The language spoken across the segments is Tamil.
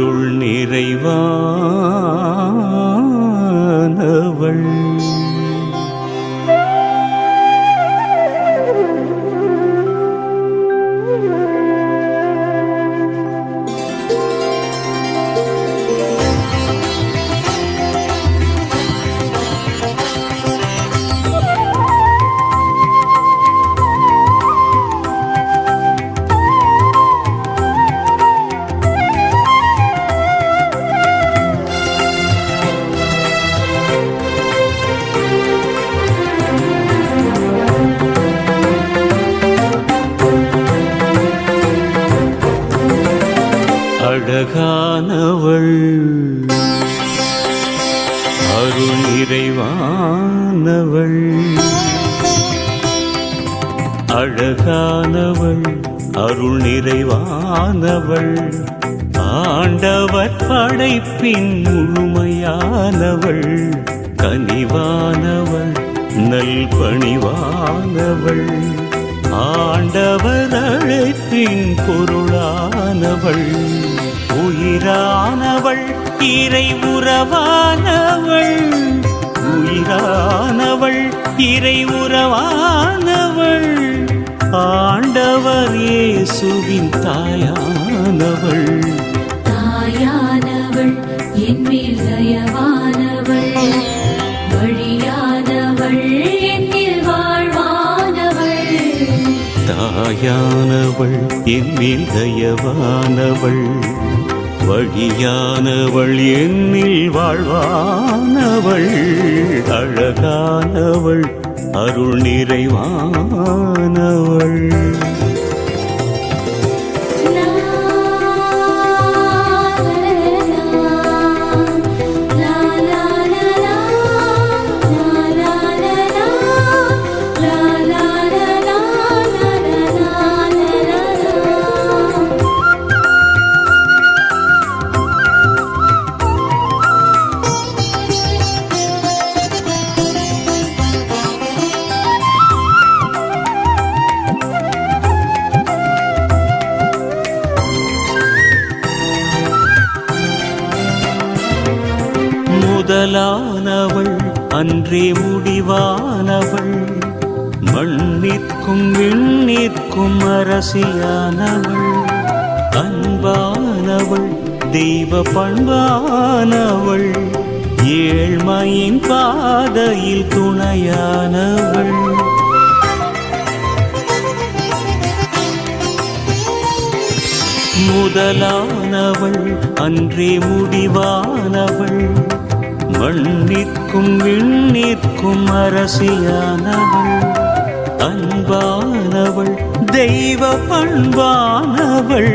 அருள் நிறைவா? ஆண்டவர் படைப்பின் முழுமையானவள் கனிவானவள் நல்பணிவானவள். ஆண்டவர் அழைப்பின் பொருளானவள் உயிரானவள் இறை உறவானவள் உயிரானவள் இறை உறவானவள் இயேசுவின் தாயானவள். தாயானவள் என் மேல் தயவானவள். வழியானவள் என்னில் வாழ்வானவள். தாயானவள் என்மேல் தயவானவள். வழியானவள் என்னில் வாழ்வானவள். அழகானவள் அருள் நிறைவானவள். ராசியானவள் அன்பானவள் தெய்வ பண்பானவள் ஏழ்மையின் பாதையில் துணையானவள். முதலானவள் அன்றே முடிவானவள் மண்ணிற்கும் விண்ணிற்கும் அரசியானவள். அன்பானவள் தெய்வ பண்பானவள்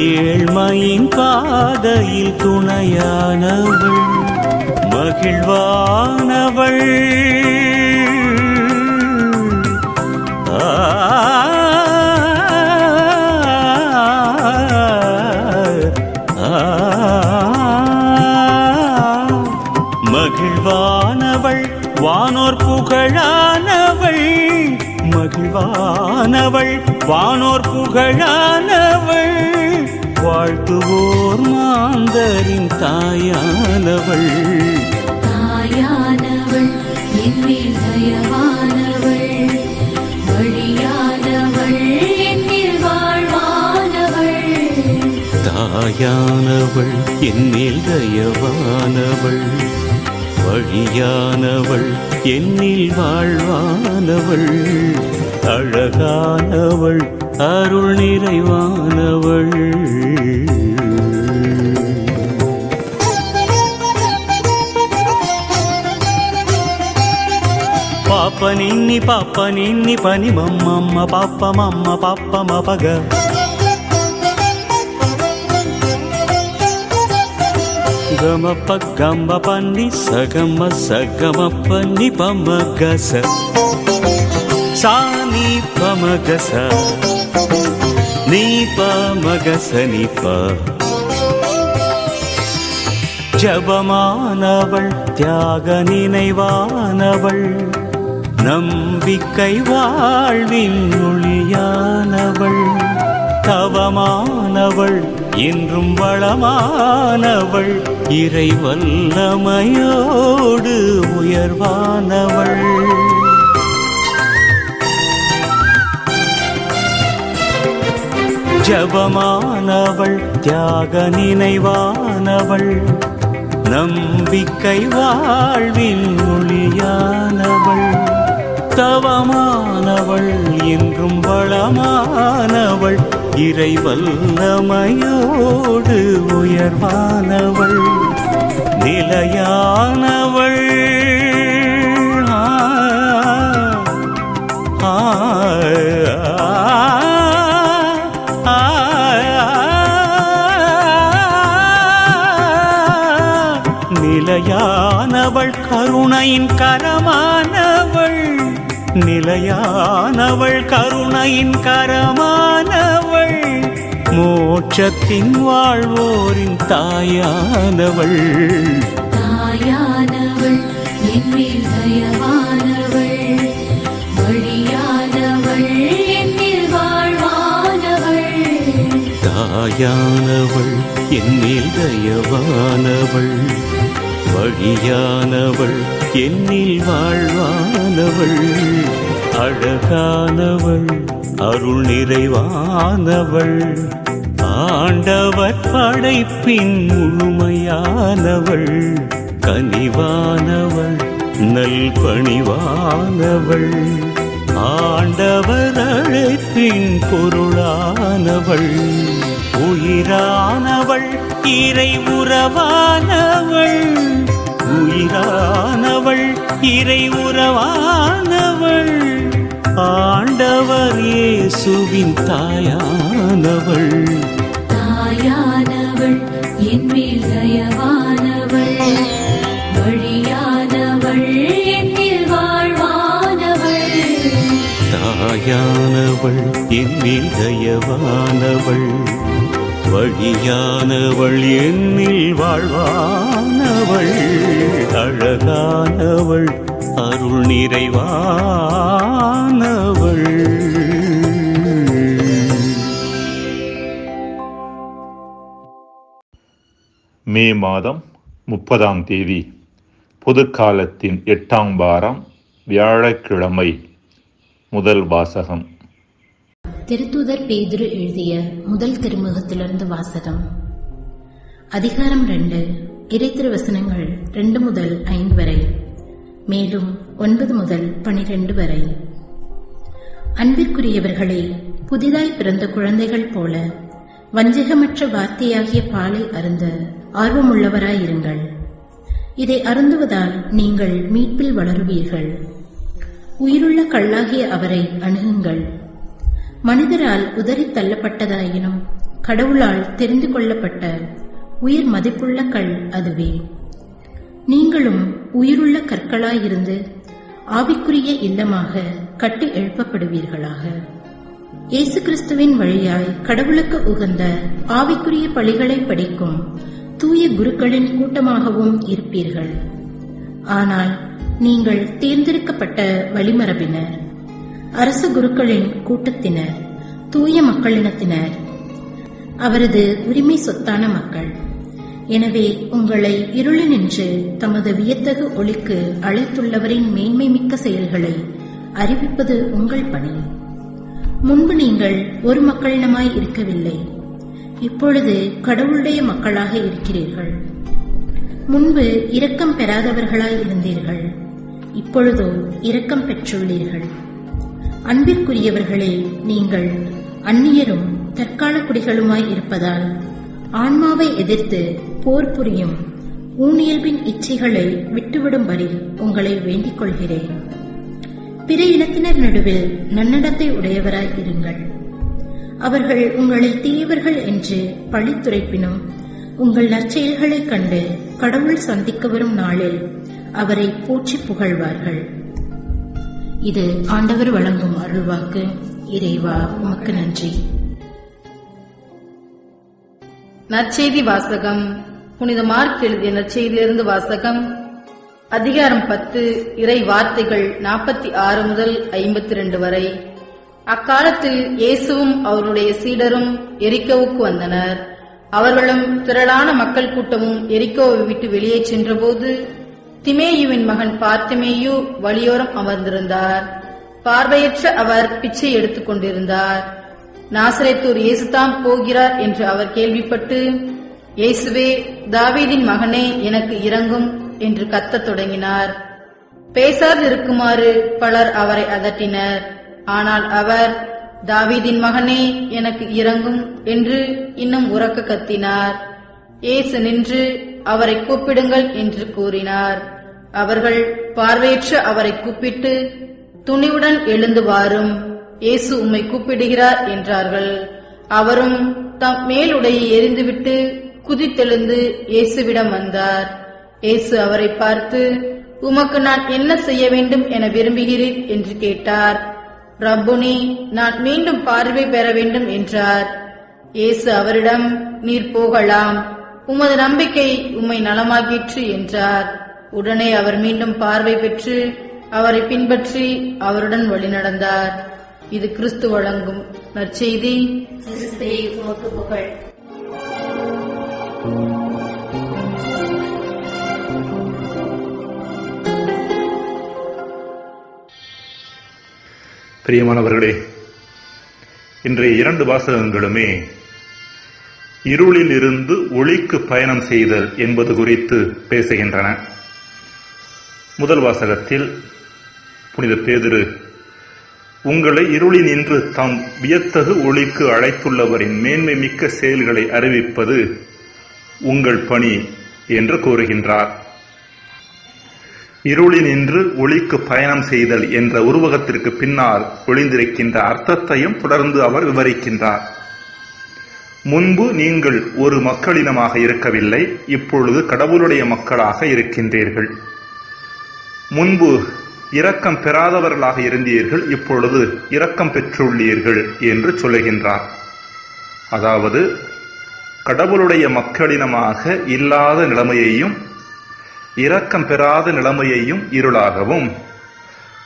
ஏழ்மையின் பாதையில் துணையானவள் மகிழ்வானவள். மகிழ்வானவள் வானோர் புகழானவள் மகிழ்வானவள் வானோர் புகழானவள் வாழ்த்துவோர் மாந்தரின் தாயானவள். தாயானவள் என் மேல் தயவானவள் வழியானவள் என்னில் வாழ்வானவள். தாயானவள் என்னில் தயவானவள் வழியானவள் என்னில் வாழ்வானவள். அழகானவள் அருள் நிறைவானவள் పాప నిన్ని పాప నిన్ని పని మమ్మమ్మ పాప మమ్మ పాప మపగ గమప గంబ పన్ని సగమ సగమ పన్ని పమ గస சா நீ பமகச. நீ பமகச நீ ப தியாக நினைவானவள். நம்பிக்கை வாழ்வின் ஒளியானவள். தவமானவள் என்றும் வளமானவள். இறை வல்லமையோடு உயர்வானவள். ஜபமானவள் தியாக நினைவானவள் நம்பிக்கை வாழ்வின் ஒளியானவள் தவமானவள் என்றும் வளமானவள் இறை வல்லமையோடு உயர்வானவள் நிலையானவள். கருணையின் கரமானவள் நிலையானவள் கருணையின் கரமானவள் மோட்சத்தின் வாழ்வோரின் தாயானவள். தாயானவள் என்மேல் தயவானவள் வழியானவள் என்னில் வாழ்வானவள். தாயானவள் தயவானவள். வழியானவள் என்னில் வாழ்வானவள். அழகானவள் அருள் நிறைவானவள் ஆண்டவர் படைப்பின் முழுமையானவள். கனிவானவள் நல்பணிவானவள். ஆண்டவர் அழைப்பின் பொருளானவள். உயிரானவள் இறை உறவானவள் உயிரானவள் இறை உறவானவள் ஆண்டவர் இயேசுவின் தாயானவள். தாயானவள் என்மேல் தயவானவள். வழியானவள் என்னில் வாழ்வானவள். தாயானவள் என்னில் தயவானவள். வழியானவள் என்னில் வாழ்வானவள் அழகானவள் அருள் நிறைவானவள். மே மாதம் முப்பதாம் தேதி புதுக்காலத்தின் எட்டாம் வாரம் வியாழக்கிழமை முதல் வாசகம். திருத்தூதர் பேதுரு எழுதிய முதல் திருமுகத்திலிருந்து வாசகம். அதிகாரம் ரெண்டு இறைத்திரு வசனங்கள் ரெண்டு முதல் ஐந்து வரை மேலும் ஒன்பது முதல் பனிரெண்டு வரை. அன்பிற்குரியவர்களே புதிதாய் பிறந்த குழந்தைகள் போல வஞ்சகமற்ற வார்த்தையாகிய பாலை அருந்த ஆர்வமுள்ளவராயிருங்கள். இதை அருந்துவதால் நீங்கள் மீட்பில் வளருவீர்கள். உயிருள்ள கல்லாகிய அவரை அணுகுங்கள். மனிதரால் உதறி தள்ளப்பட்டதாயினும் கடவுளால் தெரிந்து கொள்ளப்பட்ட உயிர் மதிப்புள்ள கல் அதுவே. நீங்களும் உயிருள்ள கற்களாயிருந்து ஆவிக்குரிய இல்லமாக கட்டி எழுப்பப்படுவீர்களாக. இயேசு கிறிஸ்துவின் வழியாய் கடவுளுக்கு உகந்த ஆவிக்குரிய பழிகளை படிக்கும் தூய குருக்களின் கூட்டமாகவும் இருப்பீர்கள். ஆனால் நீங்கள் தேர்ந்தெடுக்கப்பட்ட வழிமரபினர். அரச குருக்களின் கூட்டத்தினர் தூய மக்களினத்தினர். அவரது உரிமை சொத்தான மக்கள். எனவே உங்களை இருளினின்று தமது வியத்தகு ஒளிக்கு அழைத்துள்ளவரின் மேன்மை மிக்க செயல்களை அறிவிப்பது உங்கள் பணி. முன்பு நீங்கள் ஒரு மக்களினமாய் இருக்கவில்லை. இப்பொழுது கடவுளுடைய மக்களாக இருக்கிறீர்கள். முன்பு இரக்கம் பெறாதவர்களாய் இருந்தீர்கள். இப்பொழுதோ இரக்கம் பெற்றுள்ளீர்கள். அன்பிற்குரியவர்களே நீங்கள் அந்நியரும் தற்கால குடிகளுமாய் இருப்பதால் ஆன்மாவை எதிர்த்து போர் புரியும் ஊனியல்பின் இச்சைகளை விட்டுவிடும்படி உங்களை வேண்டிக் கொள்கிறேன். பிற இனத்தினர் நடுவில் நன்னடத்தை உடையவராய் இருங்கள். அவர்கள் உங்களை தீயவர்கள் என்று பழித்துரைப்பினும் உங்கள் நற்செயல்களைக் கண்டு கடவுள் சந்திக்க வரும் நாளில் அவரை போற்றி புகழ்வார்கள். இது ஆண்டவர் வழங்கும் அருள்வாக்கு. இறைவா உமக்கு நன்றி. நற்செய்தி வாசகம். புனித மார்க் எழுதிய நற்செய்தியிலிருந்து வாசகம். அதிகாரம் பத்து இறை வார்த்தைகள் நாற்பத்தி ஆறு முதல் ஐம்பத்தி ரெண்டு வரை. அக்காலத்தில் இயேசுவும் அவருடைய சீடரும் எரிக்கோவுக்கு வந்தனர். அவர்களும் திரளான மக்கள் கூட்டமும் எரிக்கோவை விட்டு வெளியே சென்றபோது திமேயுவின் மகன் பார்த்திமேயு வழியோரம் அமர்ந்திருந்தார். பார்வையற்ற அவர் பிச்சை எடுத்துக் கொண்டிருந்தார். நாசரேத்தூர் இயேசுதான் போகிறார் என்று அவர் கேள்விப்பட்டு இயேசுவே தாவீதின் மகனே எனக்கு இறங்கும் என்று கத்தத் தொடங்கினார். பேசாதிருக்குமாறு பலர் அவரை அதட்டினர். ஆனால் அவர் தாவீதின் மகனே எனக்கு இறங்கும் என்று இன்னும் உறக்க கத்தினார். இயேசு நின்று அவரை கூப்பிடுங்கள் என்று கூறினார். அவர்கள் பார்வையற்ற அவரை கூப்பிட்டு துணிவுடன் எழுந்து வாரும். இயேசு உம்மை கூப்பிடுகிறார் என்றார்கள். அவரும் தம் மேலுடையை எரிந்துவிட்டு குதித்தெழுந்து இயேசுவிடம் வந்தார். இயேசு அவரை பார்த்து உமக்கு நான் என்ன செய்ய வேண்டும் என விரும்புகிறீர்? என்று கேட்டார். ரப்புனி நான் மீண்டும் பார்வை பெற வேண்டும் என்றார். இயேசு அவரிடம் நீர் போகலாம். உமது நம்பிக்கை உம்மை நலமாக்கிற்று என்றார். உடனே அவர் மீண்டும் பார்வை பெற்று அவரை பின்பற்றி அவருடன் வழிநடந்தார் இது கிறிஸ்து வழங்கும் நற்செய்தி. புகழ். பிரியமானவர்களே இன்றைய இரண்டு வாசகங்களுமே இருளில் இருந்து ஒளிக்கு பயணம் செய்தல் என்பது குறித்து பேசுகின்றன. முதல் வாசகத்தில் புனித பேதிரு உங்களை இருளில் நின்று தாம் வியத்தகு ஒளிக்கு அழைத்துள்ளவரின் மேன்மை மிக்க செயல்களை அறிவிப்பது உங்கள் பணி என்று கூறுகின்றார். இருளினின்று ஒளிக்கு பயணம் செய்தல் என்ற உருவகத்திற்கு பின்னால் ஒளிந்திருக்கின்ற அர்த்தத்தையும் தொடர்ந்து அவர் விவரிக்கின்றார். முன்பு நீங்கள் ஒரு மக்களினமாக இருக்கவில்லை இப்பொழுது கடவுளுடைய மக்களாக இருக்கின்றீர்கள். முன்பு இரக்கம் பெறாதவர்களாக இருந்தீர்கள் இப்பொழுது இரக்கம் பெற்றுள்ளீர்கள் என்று சொல்லுகின்றார். அதாவது கடவுளுடைய மக்களினமாக இல்லாத நிலைமையையும் இரக்கம் பெறாத நிலைமையையும் இருளாகவும்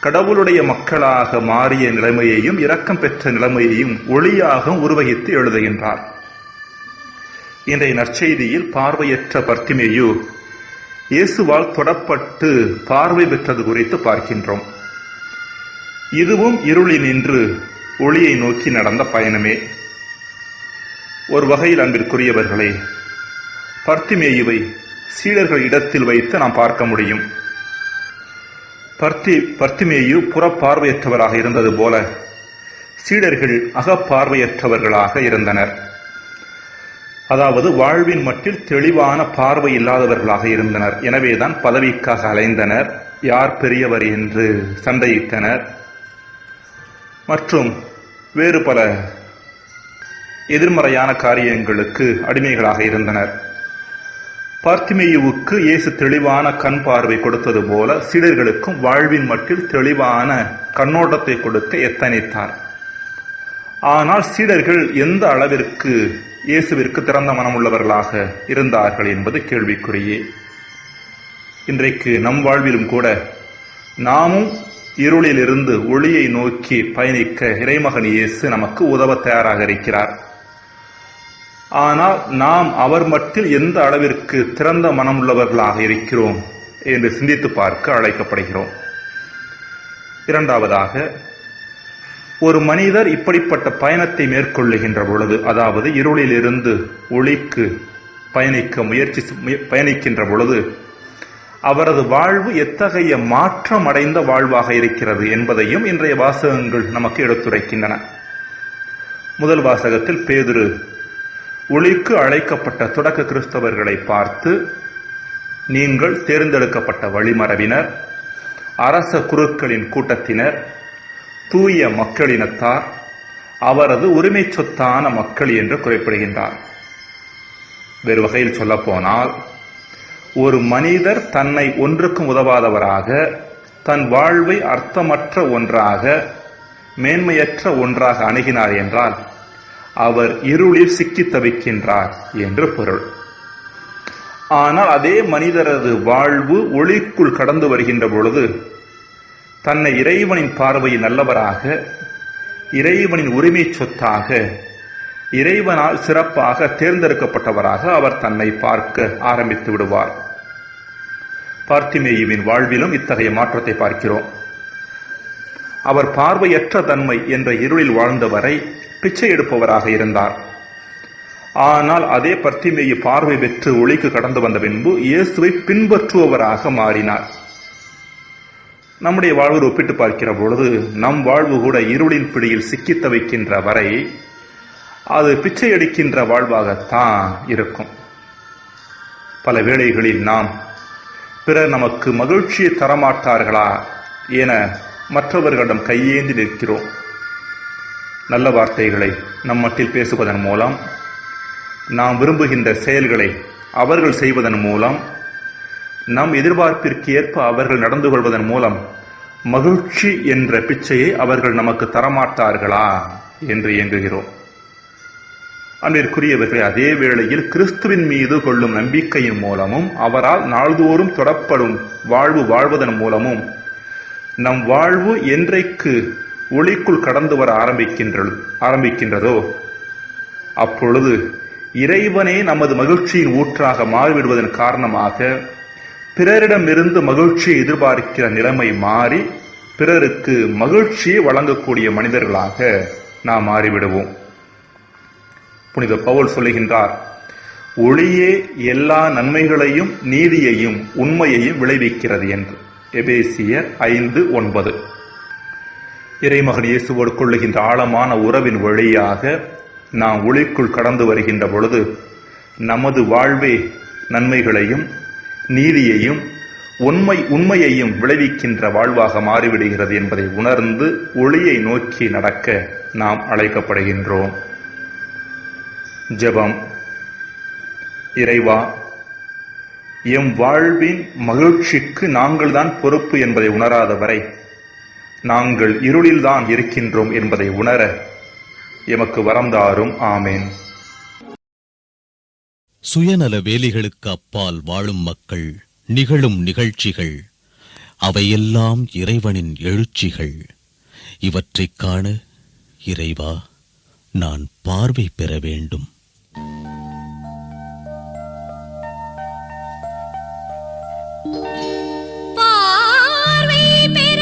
கடவுளுடைய மக்களாக மாறிய நிலைமையையும் இரக்கம் பெற்ற நிலைமையையும் ஒளியாகவும் உருவகித்து எழுதுகின்றார். இன்றைய நற்செய்தியில் பார்வையற்ற பர்த்திமேயு இயேசுவால் தொடப்பட்டு பார்வை பெற்றது குறித்து பார்க்கின்றோம். இதுவும் இருளி நின்று ஒளியை நோக்கி நடந்த பயணமே. ஒரு வகையில் அன்பிற்குரியவர்களே பர்த்திமேயுவை சீடர்கள் இடத்தில் வைத்து நாம் பார்க்க முடியும். பர்த்தி பர்த்திமேயு புறப்பார்வையற்றவராக இருந்தது போல சீடர்கள் அகப்பார்வையற்றவர்களாக இருந்தனர். அதாவது வாழ்வின் மட்டில் தெளிவான பார்வை இல்லாதவர்களாக இருந்தனர். எனவேதான் பதவிக்காக அலைந்தனர். யார் பெரியவர் என்று சண்டையிட்டனர். மற்றும் வேறு பல எதிர்மறையான காரியங்களுக்கு அடிமைகளாக இருந்தனர். பார்த்திமேயுவுக்கு இயேசு தெளிவான கண் பார்வை கொடுத்தது போல சீடர்களுக்கும் வாழ்வின் மட்டில் தெளிவான கண்ணோட்டத்தை கொடுக்க எத்தனித்தார். ஆனால் சீடர்கள் எந்த அளவிற்கு இயேசுவிற்கு திறந்த மனமுள்ளவர்களாக இருந்தார்கள் என்பது கேள்விக்குறியே. இன்றைக்கு நம் வாழ்விலும் கூட நாமும் இருளிலிருந்து ஒளியை நோக்கி பயணிக்க இறைமகன் இயேசு நமக்கு உதவ தயாராக இருக்கிறார். ஆனால் நாம் அவர் மட்டில் எந்த அளவிற்கு திறந்த மனமுள்ளவர்களாக இருக்கிறோம் என்று சிந்தித்து பார்க்க அழைக்கப்படுகிறோம். இரண்டாவதாக ஒரு மனிதர் இப்படிப்பட்ட பயணத்தை மேற்கொள்ளுகின்ற பொழுது அதாவது இருளிலிருந்து ஒளிக்கு பயணிக்க முயற்சி பயணிக்கின்ற பொழுது அவரது வாழ்வு எத்தகைய மாற்றம் அடைந்த வாழ்வாக இருக்கிறது என்பதையும் இன்றைய வாசகங்கள் நமக்கு எடுத்துரைக்கின்றன. முதல் வாசகத்தில் பேதுரு ஒளிக்கு அழைக்கப்பட்ட தொடக்க கிறிஸ்தவர்களை பார்த்து நீங்கள் தேர்ந்தெடுக்கப்பட்ட வழிமரபினர் அரச குருக்களின் கூட்டத்தினர் தூய மக்களினத்தார் அவரது உரிமை சொத்தான மக்கள் என்று குறிப்பிடுகின்றார். வேறு வகையில் சொல்லப்போனால் ஒரு மனிதர் தன்னை ஒன்றுக்கும் உதவாதவராக தன் வாழ்வை அர்த்தமற்ற ஒன்றாக மேன்மையற்ற ஒன்றாக அணுகினார் என்றால் அவர் இருளில் சிக்கி தவிக்கின்றார் என்று பொருள். ஆனால் அதே மனிதரது வாழ்வு ஒளிக்குள் கடந்து வருகின்ற பொழுது தன்னை இறைவனின் பார்வையில் நல்லவராக இறைவனின் உரிமை சொத்தாக இறைவனால் சிறப்பாக தேர்ந்தெடுக்கப்பட்டவராக அவர் தன்னை பார்க்க ஆரம்பித்து விடுவார். பார்த்திமேயுவின் வாழ்விலும் இத்தகைய மாற்றத்தை பார்க்கிறோம். அவர் பார்வையற்ற தன்மை என்ற இருளில் வாழ்ந்தவரை பிச்சை எடுப்பவராக இருந்தார். ஆனால் அதே பர்த்திமேயு பார்வை பெற்று ஒளிக்கு கடந்து வந்த பின்பு இயேசுவை பின்பற்றுபவராக மாறினார். நம்முடைய வாழ்வு ஒப்பிட்டு பார்க்கிற பொழுது நம் வாழ்வு கூட இருளின் பிடியில் சிக்கித் தவிக்கின்ற வரை அது பிச்சை அடிக்கின்ற வாழ்வாகத்தான் இருக்கும். பல வேளைகளில் நாம் பிறர் நமக்கு மகிழ்ச்சியை தரமாட்டார்களா என மற்றவர்களிடம் கையேந்தி நிற்கிறோம். நல்ல வார்த்தைகளை நம் மட்டில் பேசுவதன் மூலம் நாம் விரும்புகின்ற செயல்களை அவர்கள் செய்வதன் மூலம் நம் எதிர்பார்ப்பிற்கு ஏற்ப அவர்கள் நடந்து கொள்வதன் மூலம் மகிழ்ச்சி என்ற பிச்சையை அவர்கள் நமக்கு தரமாட்டார்களா என்று இயங்குகிறோம். அன்பிற்குரியவர்களே அதே வேளையில் கிறிஸ்துவின் மீது கொள்ளும் நம்பிக்கையின் மூலமும் அவரால் நாள்தோறும் தொடப்படும் வாழ்வு வாழ்வதன் மூலமும் நம் வாழ்வு என்றைக்கு ஒளிக்குள் கடந்து வர ஆரம்பிக்கின்ற ஆரம்பிக்கின்றதோ அப்பொழுது இறைவனே நமது மகிழ்ச்சியின் ஊற்றாக மாறிவிடுவதன் காரணமாக பிறரிடமிருந்து மகிழ்ச்சியை எதிர்பார்க்கிற நிலைமை மாறி பிறருக்கு மகிழ்ச்சியை வழங்கக்கூடிய மனிதர்களாக நாம் மாறிவிடுவோம். புனித பவுல் சொல்லுகின்றார் ஒளியே எல்லா நன்மைகளையும் நீதியையும் உண்மையையும் விளைவிக்கிறது என்று. எபேசியர் ஐந்து ஒன்பது. இறைமகன் இயேசுவோடு கொள்ளுகின்ற ஆழமான உறவின் வழியாக நாம் ஒளிக்குள் கடந்து வருகின்ற பொழுது நமது வாழ்வே நன்மைகளையும் நீதியையும் உண்மை உண்மையையும் விளைவிக்கின்ற வாழ்வாக மாறிவிடுகிறது என்பதை உணர்ந்து ஒளியை நோக்கி நடக்க நாம் அழைக்கப்படுகின்றோம். ஜெபம். இறைவா எம் வாழ்வின் மகிழ்ச்சிக்கு நாங்கள்தான் பொறுப்பு என்பதை உணராத வரை நாங்கள் இருளில்தான் இருக்கின்றோம் என்பதை உணர எமக்கு வரந்தாரும் ஆமேன். சுயநல வேலிகளுக்கு அப்பால் வாழும் மக்கள் நிகழும் நிகழ்ச்சிகள் அவையெல்லாம் இறைவனின் எழுச்சிகள். இவற்றைக் காண இறைவா நான் பார்வை பெற வேண்டும். பார்வை பெற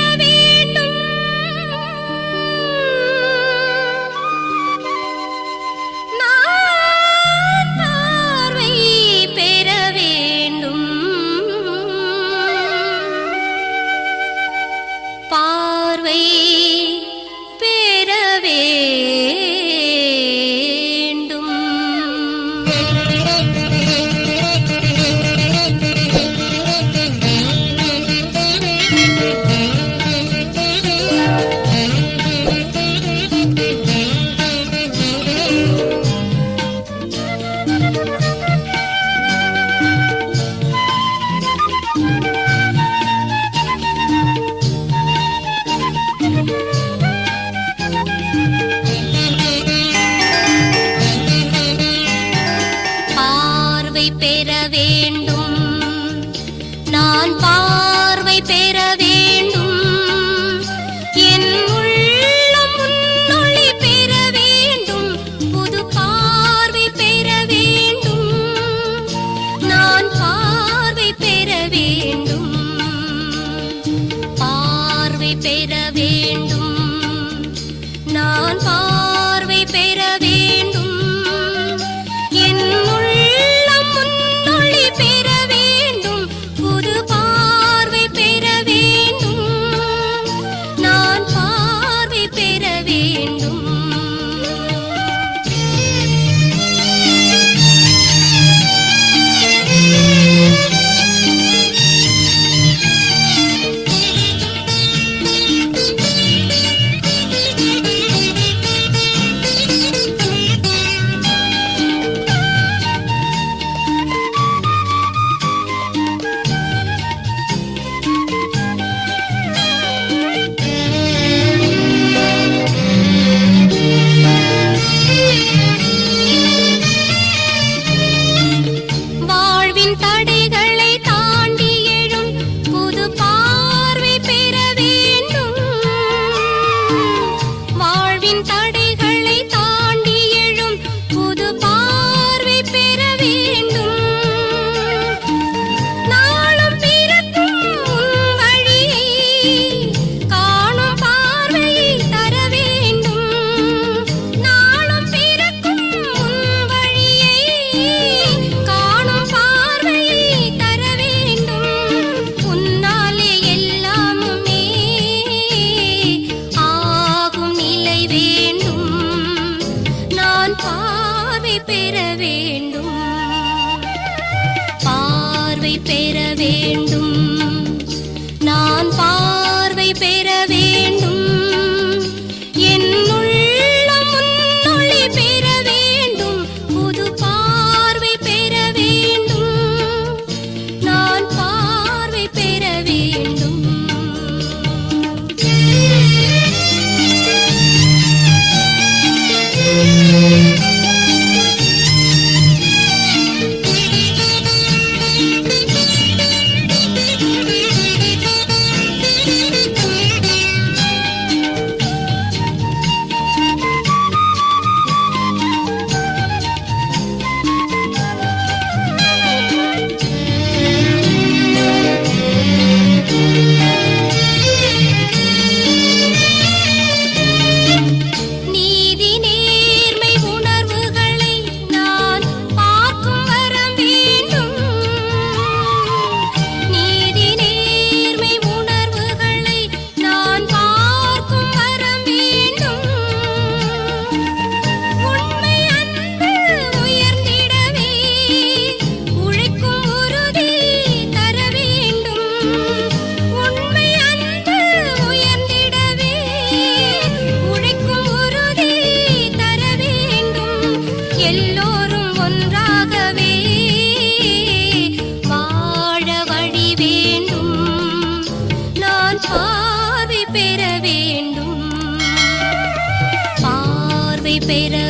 பார்வை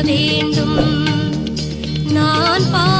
வேண்டும். நான் பா